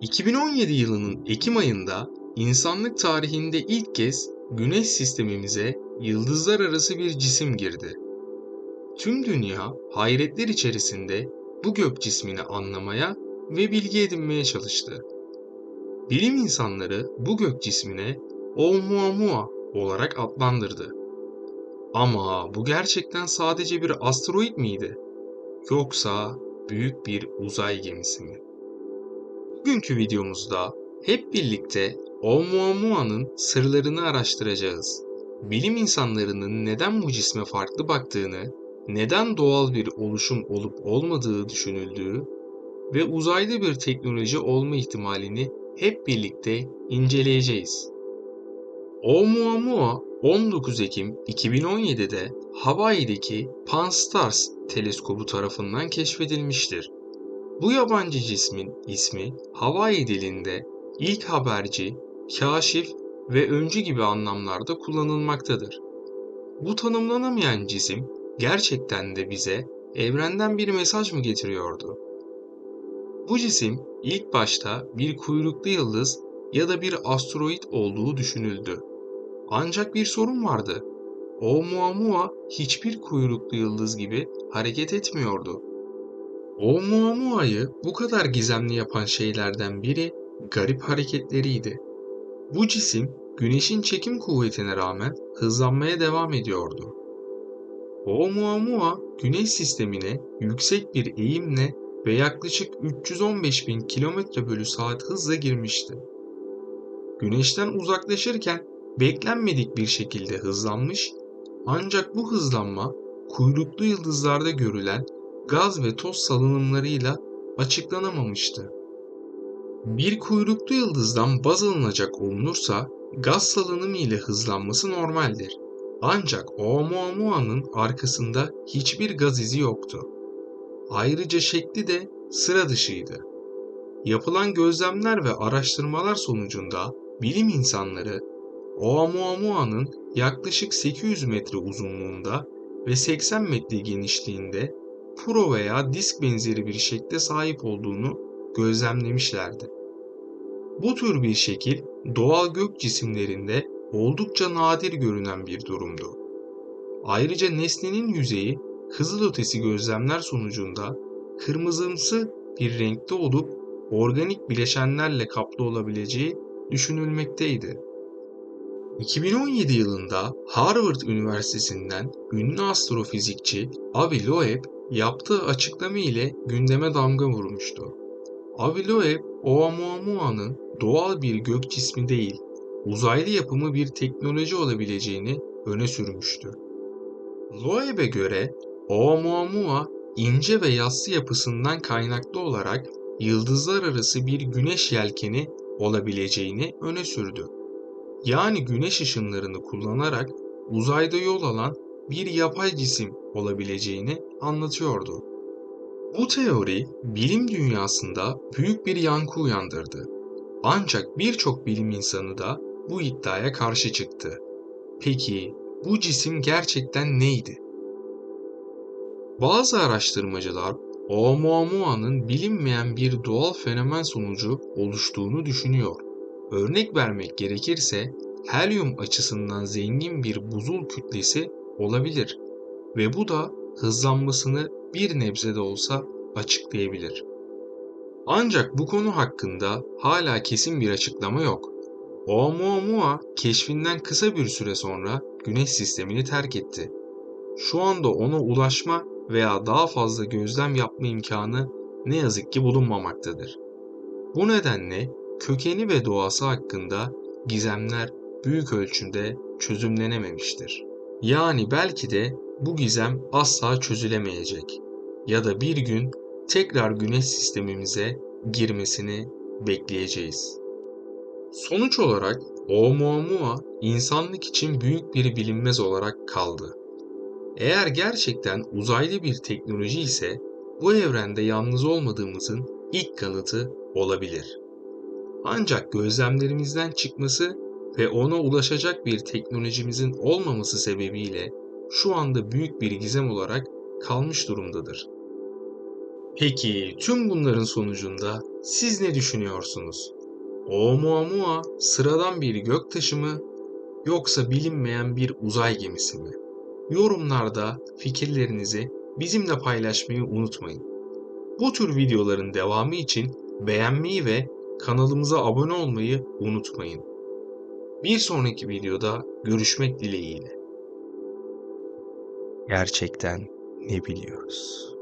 2017 yılının Ekim ayında insanlık tarihinde ilk kez Güneş sistemimize yıldızlar arası bir cisim girdi. Tüm dünya hayretler içerisinde bu gök cismini anlamaya ve bilgi edinmeye çalıştı. Bilim insanları bu gök cismine Oumuamua olarak adlandırdı. Ama bu gerçekten sadece bir asteroid miydi? Yoksa büyük bir uzay gemisi mi? Bugünkü videomuzda hep birlikte Oumuamua'nın sırlarını araştıracağız. Bilim insanlarının neden bu cisme farklı baktığını, neden doğal bir oluşum olup olmadığı düşünüldüğü ve uzaylı bir teknoloji olma ihtimalini hep birlikte inceleyeceğiz. Oumuamua 19 Ekim 2017'de Hawaii'deki Pan-STARRS teleskobu tarafından keşfedilmiştir. Bu yabancı cismin ismi Hawaii dilinde ilk haberci, kaşif ve öncü gibi anlamlarda kullanılmaktadır. Bu tanımlanamayan cisim gerçekten de bize evrenden bir mesaj mı getiriyordu? Bu cisim ilk başta bir kuyruklu yıldız ya da bir asteroid olduğu düşünüldü. Ancak bir sorun vardı. Oumuamua hiçbir kuyruklu yıldız gibi hareket etmiyordu. Oumuamua'yı bu kadar gizemli yapan şeylerden biri garip hareketleriydi. Bu cisim güneşin çekim kuvvetine rağmen hızlanmaya devam ediyordu. Oumuamua güneş sistemine yüksek bir eğimle ve yaklaşık 315 bin km bölü saat hızla girmişti. Güneşten uzaklaşırken beklenmedik bir şekilde hızlanmış ancak bu hızlanma kuyruklu yıldızlarda görülen gaz ve toz salınımlarıyla açıklanamamıştı. Bir kuyruklu yıldızdan baz alınacak olunursa gaz salınımı ile hızlanması normaldir. Ancak Oumuamua'nın arkasında hiçbir gaz izi yoktu. Ayrıca şekli de sıra dışıydı. Yapılan gözlemler ve araştırmalar sonucunda bilim insanları Oumuamua'nın yaklaşık 800 metre uzunluğunda ve 80 metre genişliğinde puro veya disk benzeri bir şekle sahip olduğunu gözlemlemişlerdi. Bu tür bir şekil doğal gök cisimlerinde oldukça nadir görünen bir durumdu. Ayrıca nesnenin yüzeyi kızılötesi gözlemler sonucunda kırmızımsı bir renkte olup organik bileşenlerle kaplı olabileceği düşünülmekteydi. 2017 yılında Harvard Üniversitesi'nden ünlü astrofizikçi Avi Loeb yaptığı açıklama ile gündeme damga vurmuştu. Avi Loeb, Oumuamua'nın doğal bir gök cismi değil, uzaylı yapımı bir teknoloji olabileceğini öne sürmüştü. Loeb'e göre Oumuamua ince ve yassı yapısından kaynaklı olarak yıldızlar arası bir güneş yelkeni olabileceğini öne sürdü. Yani güneş ışınlarını kullanarak uzayda yol alan bir yapay cisim olabileceğini anlatıyordu. Bu teori bilim dünyasında büyük bir yankı uyandırdı. Ancak birçok bilim insanı da bu iddiaya karşı çıktı. Peki bu cisim gerçekten neydi? Bazı araştırmacılar Oumuamua'nın bilinmeyen bir doğal fenomen sonucu oluştuğunu düşünüyor. Örnek vermek gerekirse helyum açısından zengin bir buzul kütlesi olabilir ve bu da hızlanmasını bir nebze de olsa açıklayabilir. Ancak bu konu hakkında hala kesin bir açıklama yok. Oumuamua keşfinden kısa bir süre sonra Güneş sistemini terk etti. Şu anda ona ulaşma veya daha fazla gözlem yapma imkanı ne yazık ki bulunmamaktadır. Bu nedenle kökeni ve doğası hakkında gizemler büyük ölçüde çözümlenememiştir. Yani belki de bu gizem asla çözülemeyecek ya da bir gün tekrar güneş sistemimize girmesini bekleyeceğiz. Sonuç olarak Oumuamua insanlık için büyük bir bilinmez olarak kaldı. Eğer gerçekten uzaylı bir teknoloji ise bu evrende yalnız olmadığımızın ilk kanıtı olabilir. Ancak gözlemlerimizden çıkması ve ona ulaşacak bir teknolojimizin olmaması sebebiyle şu anda büyük bir gizem olarak kalmış durumdadır. Peki tüm bunların sonucunda Siz ne düşünüyorsunuz? Oumuamua sıradan bir göktaşı mı yoksa bilinmeyen bir uzay gemisi mi? Yorumlarda fikirlerinizi bizimle paylaşmayı unutmayın. Bu tür videoların devamı için beğenmeyi ve kanalımıza abone olmayı unutmayın. Bir sonraki videoda görüşmek dileğiyle. Gerçekten ne biliyoruz?